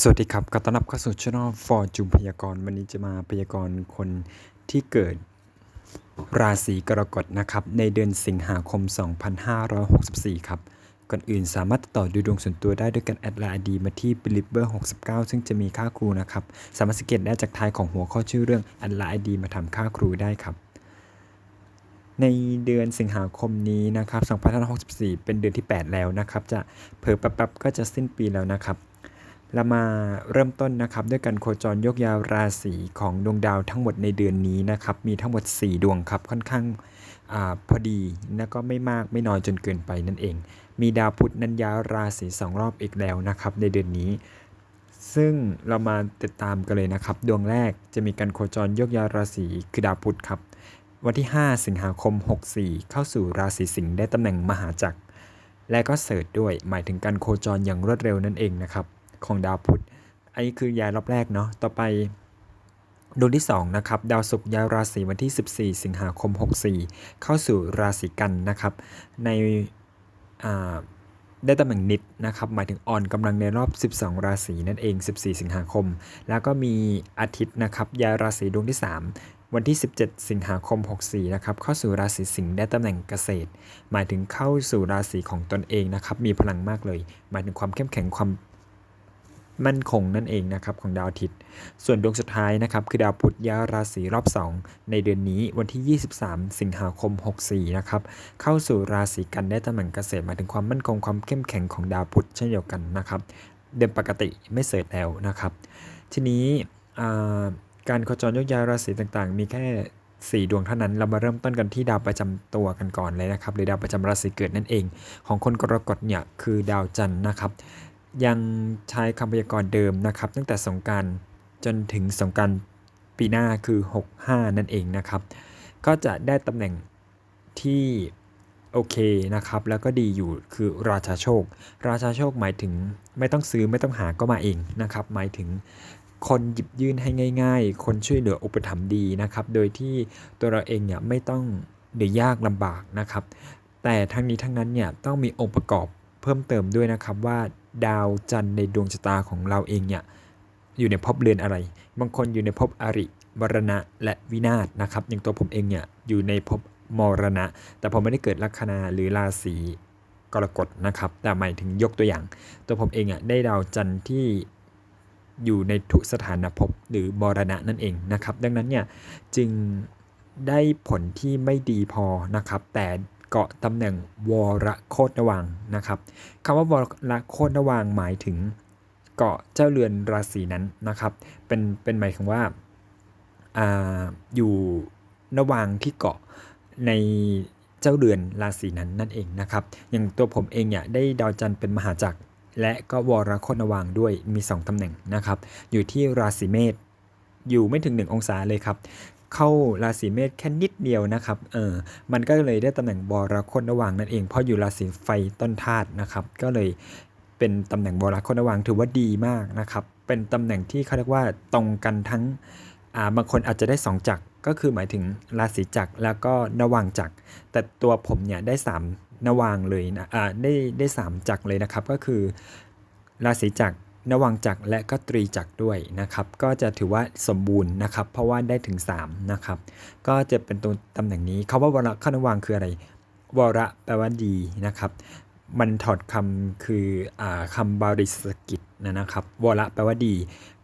สวัสดีครับก็ต้อนรับเข้าสู่ช่องฟอร์จูมพยากรณ์วันนี้จะมาพยากรณ์คนที่เกิดราศีกรกฎนะครับ ในเดือนสิงหาคม 2564 ครับ ก่อนอื่นสามารถติดต่อดูดวงส่วนตัวได้ด้วยการแอดไลน์ดีมาที่ b e l i e v e r 69 ซึ่งจะมีค่าครูนะครับ สามารถสังเกตได้จากท้ายของหัวข้อชื่อเรื่องแอดไลน์ดีมาทำค่าครูได้ครับ ในเดือนสิงหาคมนี้นะครับ 2564 เป็นเดือนที่ 8 แล้วนะครับ จะเผลอแป๊บๆก็จะสิ้นปีแล้วนะครับ เรามาเริ่มต้นนะครับด้วยการโคจรยกยาวราศีของดวงดาวทั้งหมดในเดือนนี้นะครับมีทั้งหมด 4 ดวงครับค่อนข้างอพอดีแล้วก็ไม่มากไม่น้อยจนเกินไปนั่นเอง มีดาวพุธนันยาราศีสองรอบอีกแล้วนะครับในเดือนนี้ ซึ่งเรามาติดตามกันเลยนะครับ ดวงแรกจะมีการโคจรยกยาวราศีคือดาวพุธครับ วันที่ 5 สิงหาคม 64 เข้าสู่ราศีสิงห์ได้ตำแหน่งมหาจักรและก็เสิร์ชด้วยหมายถึงการโคจรอย่างรวดเร็วนั่นเองนะครับ ของดาวพุธ อันนี้คือย้ายรอบแรกเนาะ ต่อไปดวงที่2นะครับดาวศุกร์ย้ายราศีวันที่ 14 สิงหาคม 64 เข้าสู่ราศีกันนะครับ ในได้ตำแหน่งนิดนะครับ หมายถึงอ่อนกำลังในรอบ 12 ราศีนั่นเอง 14 สิงหาคม แล้วก็มีอาทิตย์นะครับย้ายราศีดวงที่ 3 วันที่ 17 สิงหาคม 64 นะครับ เข้าสู่ราศีสิงห์ได้ตำแหน่งเกษตร หมายถึงเข้าสู่ราศีของตนเองนะครับ มีพลังมากเลย หมายถึงความเข้มแข็งความ มั่นคงนั่นเองนะครับของดาวอาทิตย์ ส่วนดวงสุดท้ายนะครับคือดาวพุธย้ายราศีรอบ 2 ในเดือนนี้วันที่ 23 สิงหาคม 64 นะครับเข้าสู่ราศีกันได้ตำแหน่งเกษตรหมายถึงความมั่นคงความเข้มแข็งของดาวพุธเช่นเดียวกันนะครับเดิมปกติไม่เสร็จแล้วนะครับ ทีนี้การโคจรยกย้ายราศีต่างๆ มีแค่4ดวงเท่านั้นเรามาเริ่มต้นกันที่ดาวประจำตัวกันก่อนเลยนะครับหรือดาวประจำราศีเกิดนั่นเอง ของคนกรกฎเนี่ยคือดาวจันทร์นะครับ ยังใช้คำพยากรณ์เดิมนะครับ ตั้งแต่สงการจนถึงสงการปีหน้าคือ 65 นั่นเองนะครับ ก็จะได้ตำแหน่งที่โอเคนะครับ แล้วก็ดีอยู่คือราชาโชค ราชาโชคหมายถึงไม่ต้องซื้อไม่ต้องหาก็มาเองนะครับ หมายถึงคนหยิบยื่นให้ง่าย ๆ คนช่วยเหลืออุปถัมภ์ดีนะครับ โดยที่ตัวเราเองเนี่ยไม่ต้องเดือดยากลำบากนะครับ แต่ทั้งนี้ทั้งนั้นเนี่ยต้องมีองค์ประกอบเพิ่มเติมด้วยนะครับว่า ดาวจันทร์ในดวงชะตาของเราเองเนี่ยอยู่ในภพเรือนอะไร บางคนอยู่ในภพอริมรณะและวินาศนะครับอย่างตัวผมเองเนี่ยอยู่ในภพมรณะ แต่ผมไม่ได้เกิดลัคนาหรือราศีกรกฎนะครับ แต่หมายถึงยกตัวอย่าง ตัวผมเองอะได้ดาวจันทร์ที่อยู่ในทุสถานภพหรือมรณะนั่นเองนะครับ ดังนั้นเนี่ยจึงได้ผลที่ไม่ดีพอนะครับ แต่ เกาะตำแหน่งวรโคตรวังนะครับคำว่าวรโคตรวังหมายถึงเกาะเจ้าเรือนราศีนั้นนะครับเป็นเป็นหมายถึงว่าออยู่ระว่างที่เกาะในเจ้าเรือนราศีนั้นนั่นเองนะครับอย่างตัวผมเองเนี่ยได้ดาวจันทร์เป็นมหาจักรและก็วรโคตรวังด้วยมี 2ตำแหน่งนะครับอยู่ที่ราศีเมษอยู่ไม่ถึง 1 องศาเลยครับ เข้าราศีเมษแค่นิดเดียวนะครับ เออ มันก็เลยได้ตำแหน่งบรคตระวังนั่นเอง เพราะอยู่ราศีไฟต้นธาตุนะครับ ก็เลยเป็นตำแหน่งบรคตระวังถือว่าดีมากนะครับ เป็นตำแหน่งที่เขาเรียกว่าตรงกันทั้ง อ่า บางคนอาจจะได้ 2จักรก็คือหมายถึงราศีจักรแล้วก็นวังจักร แต่ตัวผมเนี่ยได้ 3นวางเลยนะ อ่า ได้ได้3จักรเลยนะครับ ก็คือราศีจักร นวังจักรและก็ตรีจักรด้วยนะครับ ก็จะถือว่าสมบูรณ์นะครับ เพราะว่าได้ถึง 3 นะครับ ก็จะเป็นตัวตำแหน่งนี้คาว่าวรขนวังคืออะไร วระแปลว่าดีนะครับ มันถอดคำคืออคำบาริสกิตนะนะครับ วระแปลว่าดี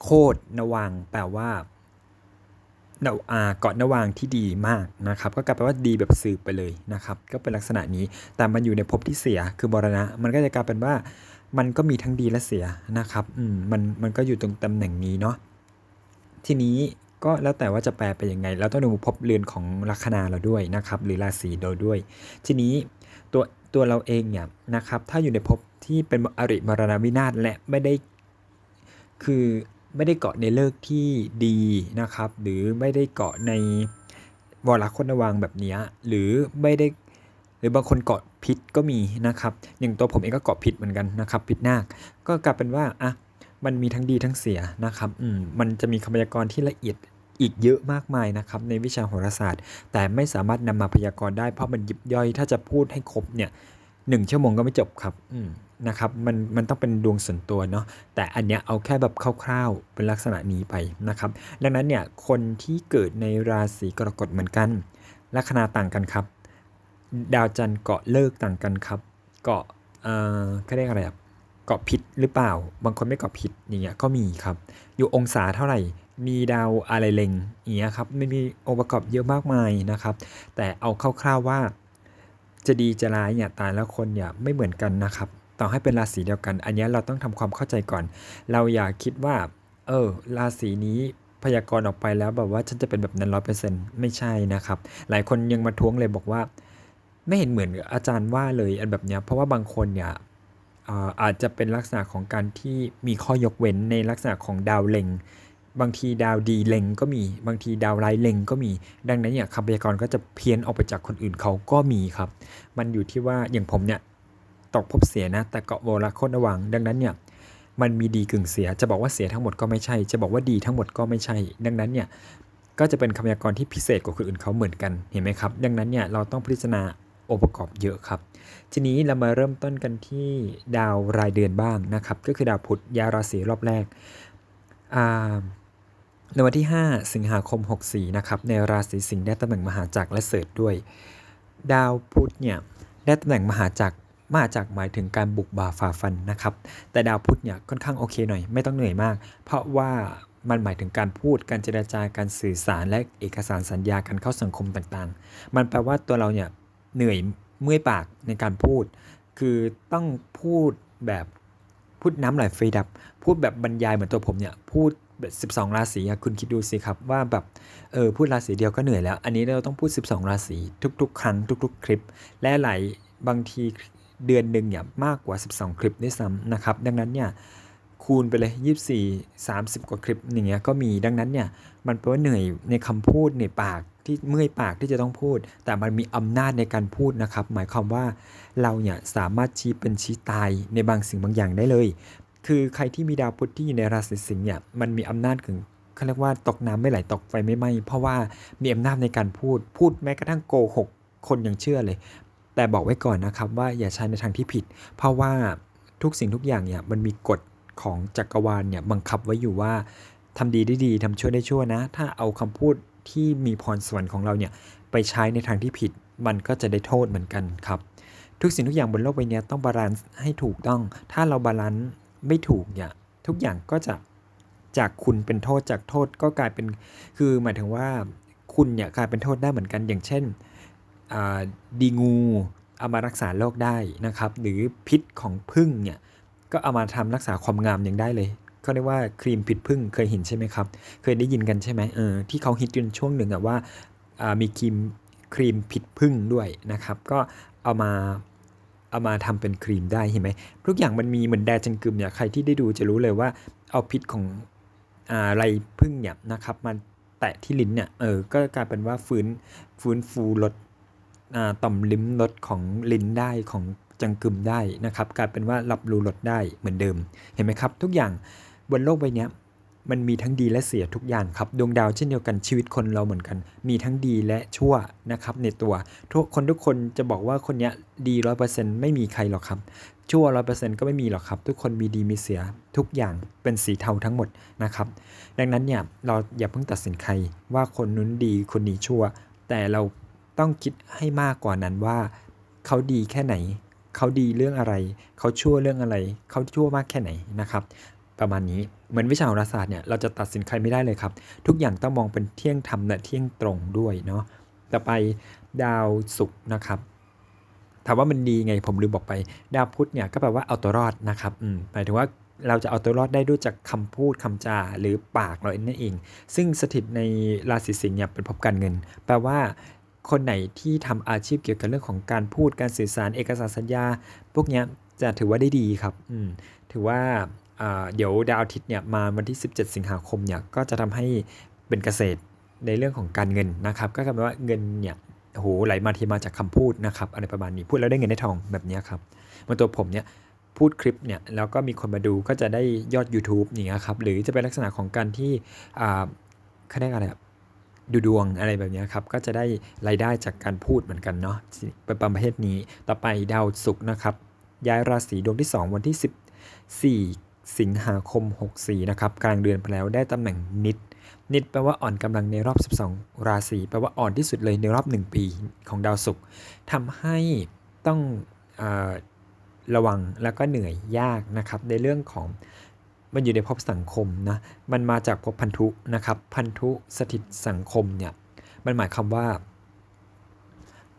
โคดนวังแปลว่าเนาอาเกาะนวางที่ดีมากนะครับ ก็กลายเป็นว่าดีแบบสืบไปเลยนะครับ ก็เป็นลักษณะนี้แต่มันอยู่ในภพที่เสียคือบรณะ มันก็จะกลายเป็นว่า มันก็มีทั้งดีและเสียนะครับอืมมันมันก็อยู่ตรงตำแหน่งนี้เนาะทีนี้ก็แล้วแต่ว่าจะแปลไปยังไงเราต้องดูภพเรือนของลัคนาเราด้วยนะครับ หรือราศีโดยด้วย ทีนี้ตัวตัวเราเองเนี่ยนะครับ ถ้าอยู่ในภพที่เป็นอริมรณวินาศและไม่ได้คือไม่ได้เกาะในเลิกที่ดีนะครับ หรือไม่ได้เกาะในวรคนวังแบบนี้หรือไม่ได้หรือบางคนเกาะ พิษก็มีนะครับ อย่างตัวผมเองก็เกาะพิษเหมือนกันนะครับ พิษนาค ก็กลายเป็นว่าอะมันมีทั้งดีทั้งเสียนะครับอืมมันจะมีคำพยากรณ์ที่ละเอียดอีกเยอะมากมายนะครับในวิชาโหราศาสตร์ แต่ไม่สามารถนำมาพยากรณ์ได้เพราะมันยิบย่อย ถ้าจะพูดให้ครบเนี่ย1ชั่วโมงก็ไม่จบครับอืมนะครับมันมันต้องเป็นดวงส่วนตัวเนาะแต่อันเนี้ยเอาแค่แบบคร่าวๆเป็นลักษณะนี้ไปนะครับดังนั้นเนี่ยคนที่เกิดในราศีกรกฎเหมือนกันลัคนาต่างกันครับ ดาวจันทร์เกาะเลิกต่างกันครับ เกาะเอ่อเขาเรียกอะไรอะเกาะผิดหรือเปล่า บางคนไม่เกาะผิดอย่างเงี้ยก็มีครับ อยู่องศาเท่าไหร่ มีดาวอะไรเล็งอย่างเงี้ยครับไม่มีองค์ประกอบเยอะมากมายนะครับ แต่เอาคร่าวๆว่า จะดีจะร้ายเนี่ยแต่ละคนเนี่ยไม่เหมือนกันนะครับ ต่อให้เป็นราศีเดียวกัน อันนี้เราต้องทำความเข้าใจก่อน เราอย่าคิดว่า เออราศีนี้พยากรณ์ออกไปแล้วแบบว่าฉันจะเป็นแบบนั้นร้อยเปอร์เซ็นต์ไม่ใช่นะครับ หลายคนยังมาท้วงเลยบอกว่า ไม่เห็นเหมือนอาจารย์ว่าเลยอันแบบเนี้ยเพราะว่าบางคนเนี่ยอาอาจจะเป็นลักษณะของการที่มีข้อยกเว้นในลักษณะของดาวเล็ง บางทีดาวดีเล็งก็มีบางทีดาวร้ายเล็งก็มี ดังนั้นเนี่ยคำพยากรณ์ก็จะเพี้ยนออกไปจากคนอื่นเขาก็มีครับ มันอยู่ที่ว่าอย่างผมเนี่ยตกพบเสียนะ แต่เกาะโวลาโคตรระวัง ดังนั้นเนี่ยมันมีดีกึ่งเสีย จะบอกว่าเสียทั้งหมดก็ไม่ใช่ จะบอกว่าดีทั้งหมดก็ไม่ใช่ ดังนั้นเนี่ยก็จะเป็นคำพยากรณ์ที่พิเศษกว่าคนอื่นเขาเหมือนกันเห็นไหมครับ ดังนั้นเนี่ยเราต้องพิจารณา องค์ประกอบเยอะครับ ทีนี้เรามาเริ่มต้นกันที่ดาวรายเดือนบ้างนะครับ ก็คือดาวพุธยาราศีรอบแรกในวันที่ 5 สิงหาคม 64 นะครับ ในราศีสิงห์ได้ตำแหน่งมหาจักรและเสริฐด้วย ดาวพุธเนี่ยได้ตำแหน่งมหาจักรมหาจักรหมายถึงการบุกบ่าฝ่าฟันนะครับ แต่ดาวพุธเนี่ยค่อนข้างโอเคหน่อย ไม่ต้องเหนื่อยมาก เพราะว่ามันหมายถึงการพูด การเจรจาการสื่อสาร และเอกสารสัญญาการเข้าสังคมต่างๆ มันแปลว่าตัวเราเนี่ย เหนื่อยเมื่อยปากในการพูด คือต้องพูดแบบพูดน้ำไหลไฟดับ พูดแบบบรรยายเหมือนตัวผมเนี่ย พูดแบบ 12 ราศีคุณคิดดูสิครับว่าแบบเออพูดราศีเดียวก็เหนื่อยแล้ว อันนี้เราต้องพูด 12 ราศีทุก ๆ ครั้งทุก ๆ คลิป และหลายบางทีเดือนหนึ่งเนี่ยมากกว่า 12 คลิปด้วยซ้ำนะครับ ดังนั้นเนี่ยคูณไปเลย 24 30 กว่าคลิปอย่างเงี้ยก็มีดังนั้นเนี่ยมันแปลว่าเหนื่อยในคำพูดในปาก ที่เมื่อยปากที่จะต้องพูด แต่มันมีอำนาจในการพูดนะครับ หมายความว่าเราเนี่ยสามารถชี้เป็นชี้ตายในบางสิ่งบางอย่างได้เลย คือใครที่มีดาวพุธที่อยู่ในราศีสิงห์เนี่ยมันมีอำนาจถึงเขาเรียกว่าตกน้ำไม่ไหลตกไฟไม่ไหม้เพราะว่ามีอำนาจในการพูด พูดแม้กระทั่งโกหกคนยังเชื่อเลย แต่บอกไว้ก่อนนะครับว่าอย่าใช้ในทางที่ผิด เพราะว่าทุกสิ่งทุกอย่างเนี่ยมันมีกฎของจักรวาลเนี่ยบังคับไว้อยู่ว่าทำดีได้ดีทำชั่วได้ชั่วนะ ถ้าเอาคำพูด ที่มีพรสวรรค์ของเราเนี่ยไปใช้ในทางที่ผิด มันก็จะได้โทษเหมือนกันครับ ทุกสิ่งทุกอย่างบนโลกใบนี้ต้องบาลานซ์ให้ถูกต้อง ถ้าเราบาลานซ์ไม่ถูกเนี่ยทุกอย่างก็จะจากคุณเป็นโทษจากโทษก็กลายเป็นคือหมายถึงว่าคุณเนี่ยกลายเป็นโทษได้เหมือนกันอย่างเช่นดีงูเอามารักษาโรคได้นะครับ หรือพิษของพึ่งเนี่ยก็เอามาทำรักษาความงามยังได้เลย เขาเรียกว่าครีมพิษพึ่งเคยเห็นใช่ไหมครับ เคยได้ยินกันใช่ไหมเออที่เขาฮิตจนช่วงหนึ่งอะว่าามีครีมครีมพิษพึ่งด้วยนะครับ ก็เอามาเอามาทำเป็นครีมได้เห็นไหมทุกอย่างมันมีเหมือนแดจังกึมเนี่ยใครที่ได้ดูจะรู้เลยว่าเอาพิษของอ่าไรพึ่งเนี่ยนะครับมันแตะที่ลิ้นเนี่ยเออก็กลายเป็นว่าฟื้นฟื้นฟูลดต่อมลิ้มรสของลิ้นได้ของจังกึมได้นะครับ กลายเป็นว่ารับรู้รสได้เหมือนเดิมเห็นไหมครับ ทุกอย่าง บนโลกใบนี้มันมีทั้งดีและเสียทุกอย่างครับดวงดาวเช่นเดียวกันชีวิตคนเราเหมือนกัน มีทั้งดีและชั่วนะครับในตัว ทุกคนทุกคนจะบอกว่าคนเนี้ยดีร้อยเปอร์เซ็นต์ไม่มีใครหรอกครับ ชั่วร้อยเปอร์เซ็นต์ก็ไม่มีหรอกครับ ทุกคนมีดีมีเสียทุกอย่างเป็นสีเทาทั้งหมดนะครับ ดังนั้นเนี่ยเราอย่าเพิ่งตัดสินใครว่าคนนู้นดีคนนี้ชั่ว แต่เราต้องคิดให้มากกว่านั้นว่า เขาดีแค่ไหน เขาดีเรื่องอะไร เขาชั่วเรื่องอะไร เขาชั่วมากแค่ไหนนะครับ ประมาณนี้เหมือนวิชาโหราศาสตร์เนี่ยเราจะตัดสินใครไม่ได้เลยครับ ทุกอย่างต้องมองเป็นเที่ยงธรรมและเที่ยงตรงด้วยเนาะต่อไปดาวศุกร์นะครับถามว่ามันดีไงผมลืมบอกไป ดาวพุธเนี่ยก็แปลว่าเอาตัวรอดนะครับอืมหมายถึงว่าเราจะเอาตัวรอดได้ด้วยจากคำพูดคำจาหรือปากเราเองนั่นเอง ซึ่งสถิตในราศีสิงห์เนี่ยเป็นภพการเงิน แปลว่าคนไหนที่ทำอาชีพเกี่ยวกับเรื่องของการพูดการสื่อสารเอกสารสัญญา พวกเนี้ยจะถือว่าได้ดีครับอืมถือว่า เดี๋ยวดาวอาทิตย์เนี่ยมาวันที่ 17 สิงหาคมเนี่ยก็จะทำให้เป็นเกษตรในเรื่องของการเงินนะครับ ก็กลายเป็นว่าเงินเนี่ยโหไหลมาเทีมาจากคำพูดนะครับอะไรประมาณนี้พูดแล้วได้เงินได้ทองแบบนี้ครับเหมาตัวผมเนี่ยพูดคลิปเนี่ยแล้วก็มีคนมาดูก็จะได้ยอด YouTube อย่างเงี้ยครับหรือจะเป็นลักษณะของการที่เขาเรียกอะไรดูดวงอะไรแบบนี้ครับก็จะได้รายได้จากการพูดเหมือนกันเนาะเป็นประเภทนี้ต่อไปดาวศุกร์นะครับย้ายราศีดวงที่ 2 วันที่ 14 สิงหาคม 64 นะครับ กลางเดือนไปแล้วได้ตำแหน่งนิด นิดแปลว่าอ่อนกำลังในรอบ 12 ราศีแปลว่าอ่อนที่สุดเลยในรอบ 1 ปีของดาวศุกร์ทำให้ต้องอระวังแล้วก็เหนื่อยยากนะครับ ในเรื่องของมันอยู่ในภพสังคมนะ มันมาจากภพพันธุนะครับ พันธุสถิตสังคมเนี่ย มันหมายความว่า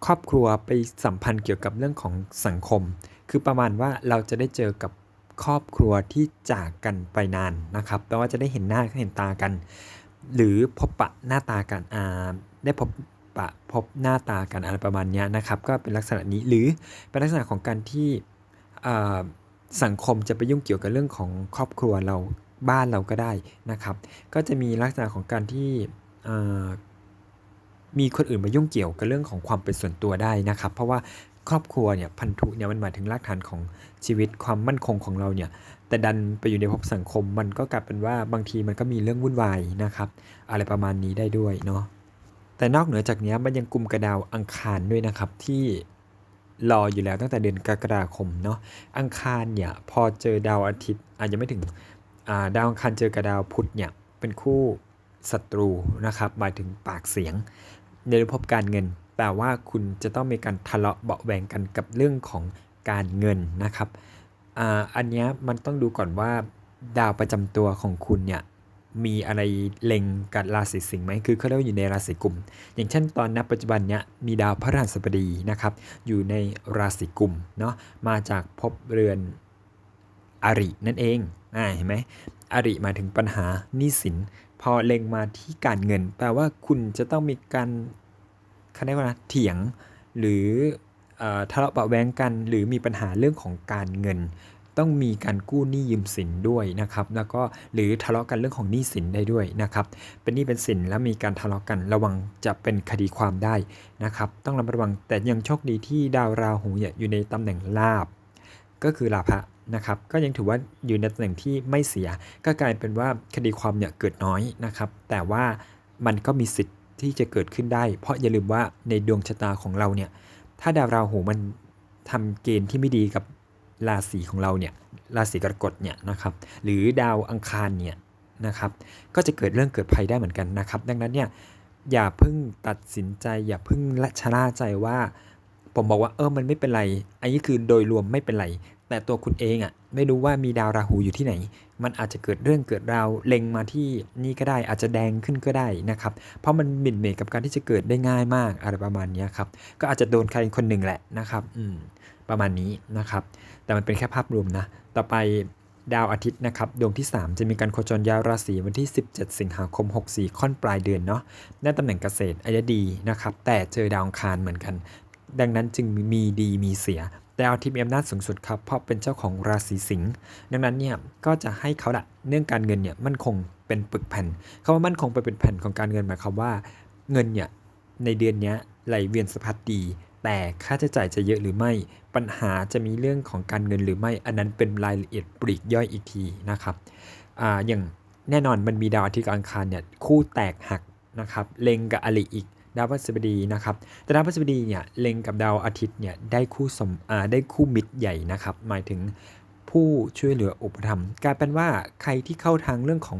ครอบครัวไปสัมพันธ์เกี่ยวกับเรื่องของสังคม คือประมาณว่าเราจะได้เจอกับ ครอบครัวที่จากกันไปนานนะครับแปลว่าจะได้เห็นหน้าเห็นตากัน หรือพบปะหน้าตากันอ่าได้พบปะพบหน้าตากันอะไรประมาณนี้นะครับ ก็เป็นลักษณะนี้หรือเป็นลักษณะของการที่อ่าสังคมจะไปยุ่งเกี่ยวกับเรื่องของครอบครัวเราบ้านเราก็ได้นะครับ ก็จะมีลักษณะของการที่อ่ามีคนอื่นมายุ่งเกี่ยวกับเรื่องของความเป็นส่วนตัวได้นะครับ เพราะว่า ครอบครัวเนี่ยพันธุเนี่ยมันหมายถึงรากฐานของชีวิตความมั่นคงของเราเนี่ยแต่ดันไปอยู่ในภพสังคมมันก็กลายเป็นว่าบางทีมันก็มีเรื่องวุ่นวายนะครับ อะไรประมาณนี้ได้ด้วยเนาะแต่นอกเหนือจากนี้มันยังกลุ่มกระดาวอังคารด้วยนะครับที่รออยู่แล้วตั้งแต่เดือนกรกฎาคมเนาะอังคารเนี่ยพอเจอดาวอาทิตย์อาจจะไม่ถึงดาวอังคารเจอกับดาวพุธเนี่ยเป็นคู่ศัตรูนะครับหมายถึงปากเสียงในระบบการเงิน แปลว่าคุณจะต้องมีการทะเลาะเบาแหวงกันกับเรื่องของการเงินนะครับออันนี้มันต้องดูก่อนว่าดาวประจำตัวของคุณเนี่ยมีอะไรเล็งกับราศีสิงห์ไหมคือเขาเรียกว่าอยู่ในราศีกุม อย่างเช่นตอนนับปัจจุบันเนี้ยมีดาวพระราชบดีนะครับ อยู่ในราศีกุมเนาะ มาจากภพเรือนอรินั่นเองอ่าเห็นไหมอริมาถึงปัญหาหนี้สิน พอเล็งมาที่การเงิน แปลว่าคุณจะต้องมีการ เขาเรียกว่าเถียงหรือทะเลาะเบาแวงกัน หรือมีปัญหาเรื่องของการเงิน ต้องมีการกู้หนี้ยืมสินด้วยนะครับ แล้วก็หรือทะเลาะกันเรื่องของหนี้สินได้ด้วยนะครับ เป็นหนี้เป็นสินแล้วมีการทะเลาะกันระวังจะเป็นคดีความได้นะครับ ต้องระมัดระวังแต่ยังโชคดีที่ดาวราหูอยู่ในตำแหน่งลาบ ก็คือลาภะนะครับก็ยังถือว่าอยู่ในตำแหน่งที่ไม่เสีย ก็กลายเป็นว่าคดีความเนี่ยเกิดน้อยนะครับ แต่ว่ามันก็มีสิทธิ์ ที่จะเกิดขึ้นได้ เพราะอย่าลืมว่าในดวงชะตาของเราเนี่ย ถ้าดาวราหูมันทำเกณฑ์ที่ไม่ดีกับราศีของเราเนี่ย ราศีกรกฎเนี่ยนะครับ หรือดาวอังคารเนี่ยนะครับ ก็จะเกิดเรื่องเกิดภัยได้เหมือนกันนะครับ ดังนั้นเนี่ยอย่าเพิ่งตัดสินใจ อย่าเพิ่งละชะล่าใจว่า ผมบอกว่าเออมันไม่เป็นไร อันนี้คือโดยรวมไม่เป็นไร แต่ตัวคุณเองอะ่ะไม่รู้ว่ามีดาวราหูอยู่ที่ไหน มันอาจจะเกิดเรื่องเกิดราวเล็งมาที่นี่ก็ได้อาจจะแดงขึ้นก็ได้นะครับ เพราะมันหมิ่นเมกับการที่จะเกิดได้ง่ายมากอะไรประมาณนี้ครับ ก็อาจจะโดนใครคนหนึ่งแหละนะครับ อืม ประมาณนี้นะครับ แต่มันเป็นแค่ภาพรวมนะ ต่อไปดาวอาทิตย์นะครับดวงที่ 3 จะมีการโคจรย้ายราศีวันที่ 17 สิงหาคม 64 ค่อนปลายเดือนเนาะได้ตำแหน่งเกษตรอายดีนะครับ แต่เจอดาวอังคารเหมือนกัน ดังนั้นจึงมีดีมีเสีย ดาวที่มีอำนาจสูงสุดครับ เพราะเป็นเจ้าของราศีสิงห์ดังนั้นเนี่ยก็จะให้เขาละเรื่องการเงินเนี่ยมั่นคงเป็นปึกแผ่นคาว่ามั่นคงไปเป็นแผ่นของการเงินหมายความว่าเงินเนี่ยในเดือนนี้ไหลเวียนสะพัดดี แต่ค่าใช้จ่ายจะเยอะหรือไม่ ปัญหาจะมีเรื่องของการเงินหรือไม่ อันนั้นเป็นรายละเอียดปลีกย่อยอีกทีนะครับออย่างแน่นอนมันมีดาวอาทิตย์อังคารเนี่ยคู่แตกหักนะครับเล็งกับอลิอีก ดาวพฤหัสบดีนะครับ แต่ดาวพฤหัสบดีเนี่ยเล็งกับดาวอาทิตย์เนี่ยได้คู่สมอ่าได้คู่มิตรใหญ่นะครับ หมายถึงผู้ช่วยเหลืออุปธรรมกลายเป็นว่าใครที่เข้าทางเรื่องของ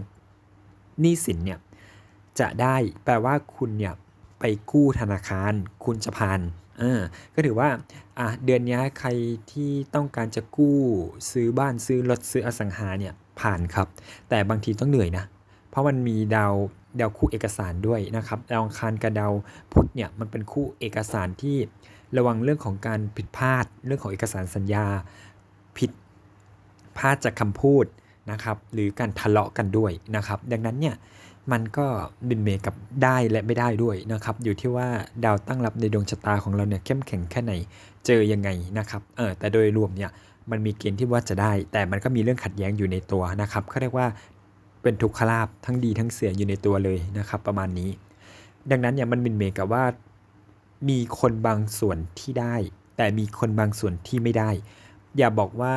หนี้สินเนี่ยจะได้แปลว่าคุณเนี่ยไปกู้ธนาคาร คุณจะผ่านเออก็ถือว่าอะเดือนนี้ใครที่ต้องการจะกู้ซื้อบ้านซื้อรถซื้ออสังหาเนี่ยผ่านครับ แต่บางทีต้องเหนื่อยนะ เพราะมันมีดาว ดาวคู่เอกสารด้วยนะครับดาวอังคารกับดาวพุธเนี่ยมันเป็นคู่เอกสารที่ระวังเรื่องของการผิดพลาด เรื่องของเอกสารสัญญาผิดพลาดจากคำพูดนะครับ หรือการทะเลาะกันด้วยนะครับ ดังนั้นเนี่ยมันก็บินเมกับได้และไม่ได้ด้วยนะครับ อยู่ที่ว่าดาวตั้งรับในดวงชะตาของเราเนี่ยเข้มแข็งแค่ไหนเจอยังไงนะครับเออแต่โดยรวมเนี่ยมันมีเกณฑ์ที่ว่าจะได้ แต่มันก็มีเรื่องขัดแย้งอยู่ในตัวนะครับเขาเรียกว่า เป็นทุกขลาบทั้งดีทั้งเสียอยู่ในตัวเลยนะครับ ประมาณนี้ ดังนั้นเนี่ยมันมินเมกับว่า มีคนบางส่วนที่ได้ แต่มีคนบางส่วนที่ไม่ได้ อย่าบอกว่า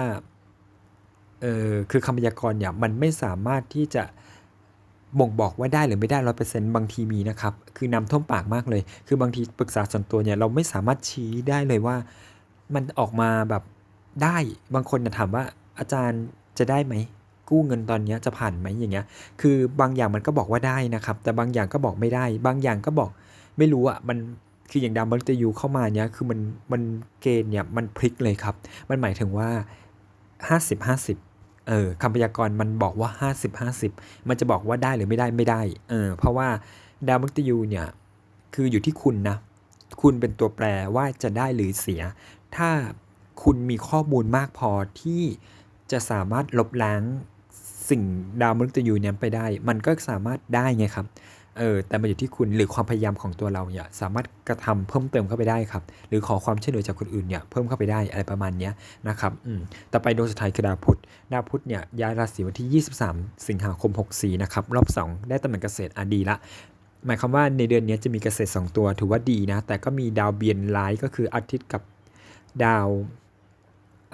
เออคือคำพยากรณ์เนี่ยมันไม่สามารถที่จะบ่งบอกว่าได้หรือไม่ได้ร้อยเปอร์เซ็นต์บางทีมีนะครับ คือนำท่วมปากมากเลย คือบางทีปรึกษาส่วนตัวเนี่ยเราไม่สามารถชี้ได้เลยว่า มันออกมาแบบได้บางคนนะถามว่าอาจารย์จะได้ไหม กู้เงินตอนนี้จะผ่านไหมอย่างเงี้ย คือบางอย่างมันก็บอกว่าได้นะครับ แต่บางอย่างก็บอกไม่ได้ บางอย่างก็บอกไม่รู้อะมันคืออย่างดาวมฤตยูเข้ามาเนี้ยคือมันมันเกณฑ์เนี่ยมันพลิกเลยครับ มันหมายถึงว่า 50 50เออคำพยากรณ์มันบอกว่า 50 50 มันจะบอกว่าได้หรือไม่ได้ไม่ได้เออเพราะว่าดาวมฤตยูเนี่ยคืออยู่ที่คุณนะคุณเป็นตัวแปรว่าจะได้หรือเสีย ถ้าคุณมีข้อมูลมากพอที่จะสามารถลบล้าง สิ่งดาวมฤตยูเนี่ยไปได้ มันก็สามารถได้ไงครับเออแต่มันอยู่ที่คุณหรือความพยายามของตัวเราเนี่ยสามารถกระทำเพิ่มเติมเข้าไปได้ครับ หรือขอความช่วยเหลือจากคนอื่นเนี่ยเพิ่มเข้าไปได้อะไรประมาณเนี้ยนะครับอืมต่อไปดวงสุดท้ายคือดาวพุธดาวพุธเนี่ยย้ายราศีวันที่ 23 สิงหาคม 64 นะครับ รอบ 2 ได้ตำแหน่งเกษตรอดีละหมายความว่าในเดือนนี้จะมีเกษตร 2 ตัวถือว่าดีนะ แต่ก็มีดาวเบียนร้ายก็คืออาทิตย์กับดาว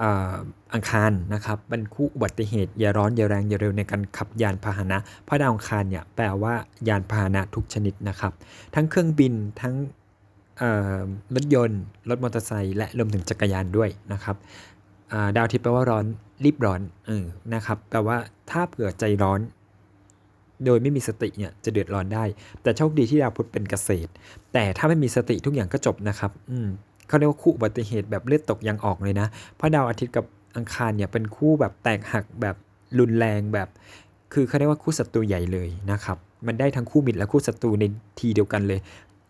อ่าอังคารนะครับเป็นคู่อุบัติเหตุอย่าร้อนอย่าแรงอย่าเร็วในการขับยานพาหนะเพราะดาวอังคารเนี่ยแปลว่ายานพาหนะทุกชนิดนะครับ ทั้งเครื่องบินทั้งรถยนต์ รถมอเตอร์ไซค์และรวมถึงจักรยานด้วยนะครับาดาวทิตย์แปลว่าร้อนรีบร้อนออนะครับแปลว่าถ้าเผื่อใจร้อน โดยไม่มีสติเนี่ยจะเดือดร้อนได้ แต่โชคดีที่ดาวพุธเป็นเกษตร แต่ถ้าไม่มีสติทุกอย่างก็จบนะครับอืม เขาเรียกว่าคู่อุบัติเหตุแบบเลือดตกยางออกเลยนะ เพราะดาวอาทิตย์กับอังคารเนี่ยเป็นคู่แบบแตกหักแบบรุนแรงแบบ คือเขาเรียกว่าคู่ศัตรูใหญ่เลยนะครับ มันได้ทั้งคู่มิตรและคู่ศัตรูในทีเดียวกันเลย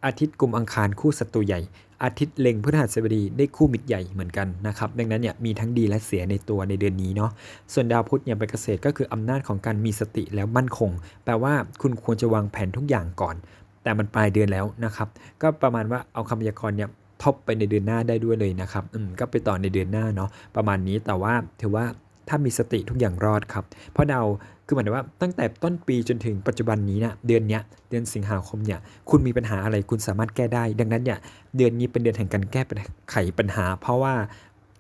อาทิตย์กลุ่มอังคารคู่ศัตรูใหญ่ อาทิตย์เล็งพฤหัสบดีได้คู่มิตรใหญ่เหมือนกันนะครับ ดังนั้นเนี่ยมีทั้งดีและเสียในตัวในเดือนนี้เนาะ ส่วนดาวพุธเนี่ยเป็นเกษตรก็คืออำนาจของการมีสติแล้วมั่นคง แปลว่าคุณควรจะวางแผนทุกอย่างก่อนแต่มันปลายเดือนแล้วนะครับ ก็ประมาณว่าเอาคำพยากรณ์เนี่ย ทบไปในเดือนหน้าได้ด้วยเลยนะครับอืมก็ไปต่อในเดือนหน้าเนาะประมาณนี้แต่ว่าถือว่าถ้ามีสติทุกอย่างรอดครับ เพราะดาวคือหมายถึงว่าตั้งแต่ต้นปีจนถึงปัจจุบันนี้นะเดือนเนี้ยเดือนสิงหาคมเนี่ยคุณมีปัญหาอะไรคุณสามารถแก้ได้ ดังนั้นเนี่ยเดือนนี้เป็นเดือนแห่งการแก้ไขปัญหา เพราะว่า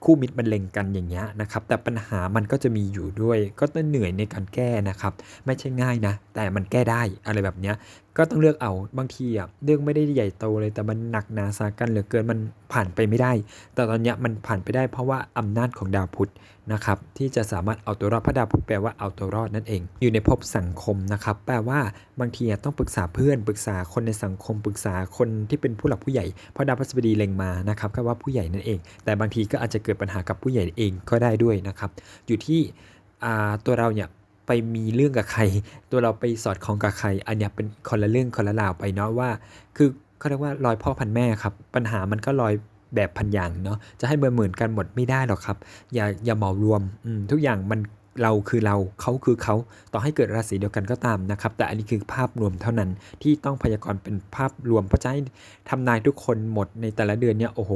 คู่มิตรมันเล็งกันอย่างเงี้ยนะครับ แต่ปัญหามันก็จะมีอยู่ด้วย ก็ต้องเหนื่อยในการแก้นะครับ ไม่ใช่ง่ายนะ แต่มันแก้ได้อะไรแบบเนี้ย ก็ต้องเลือกเอาบางทีอะเรื่องไม่ได้ใหญ่โตเลย แต่มันหนักหนาสากันเหลือเกินมันผ่านไปไม่ได้ แต่ตอนเนี้ยมันผ่านไปได้เพราะว่าอำนาจของดาวพุธนะครับที่จะสามารถเอาตัวรอดพระดาวพุธแปลว่าเอาตัวรอดนั่นเอง อยู่ในภพสังคมนะครับแปลว่าบางทีต้องปรึกษาเพื่อนปรึกษาคนในสังคมปรึกษาคนที่เป็นผู้หลักผู้ใหญ่เพราะดาวพฤหัสบดีเล็งมานะครับก็ว่าผู้ใหญ่นั่นเอง แต่บางทีก็อาจจะเกิดปัญหากับผู้ใหญ่เองก็ได้ด้วยนะครับอยู่ที่อ่าตัวเราเนี่ย ไปมีเรื่องกับใคร ตัวเราไปสอดคล้องกับใคร อันนี้เป็นคนละเรื่องคนละราวไปเนาะว่า คือเขาเรียกว่าลอยพ่อพันแม่ครับ ปัญหามันก็ลอยแบบพันอย่างเนาะจะให้เหมือนเหมือนกันหมดไม่ได้หรอกครับ อย่าอย่าเหมารวมอืมทุกอย่างมันเราคือเราเขาคือเขาต่อให้เกิดราศีเดียวกันก็ตามนะครับ แต่อันนี้คือภาพรวมเท่านั้นที่ต้องพยากรณ์เป็นภาพรวมเพราะจะให้ทำนายทุกคนหมดในแต่ละเดือนเนี่ยโอ้โห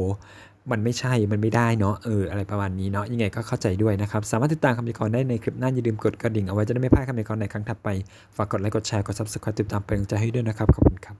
มันไม่ใช่ มันไม่ได้เนาะ เออ อะไรประมาณนี้เนาะ ยังไงก็เข้าใจด้วยนะครับ สามารถติดตามคำพยากรณ์ได้ในคลิปหน้า อย่าลืมกดกระดิ่งเอาไว้จะได้ไม่พลาดคำพยากรณ์ในครั้งถัดไป ฝากกดไลค์ กดแชร์ กด subscribe ติดตามเป็นกำลังใจให้ด้วยนะครับ ขอบคุณครับ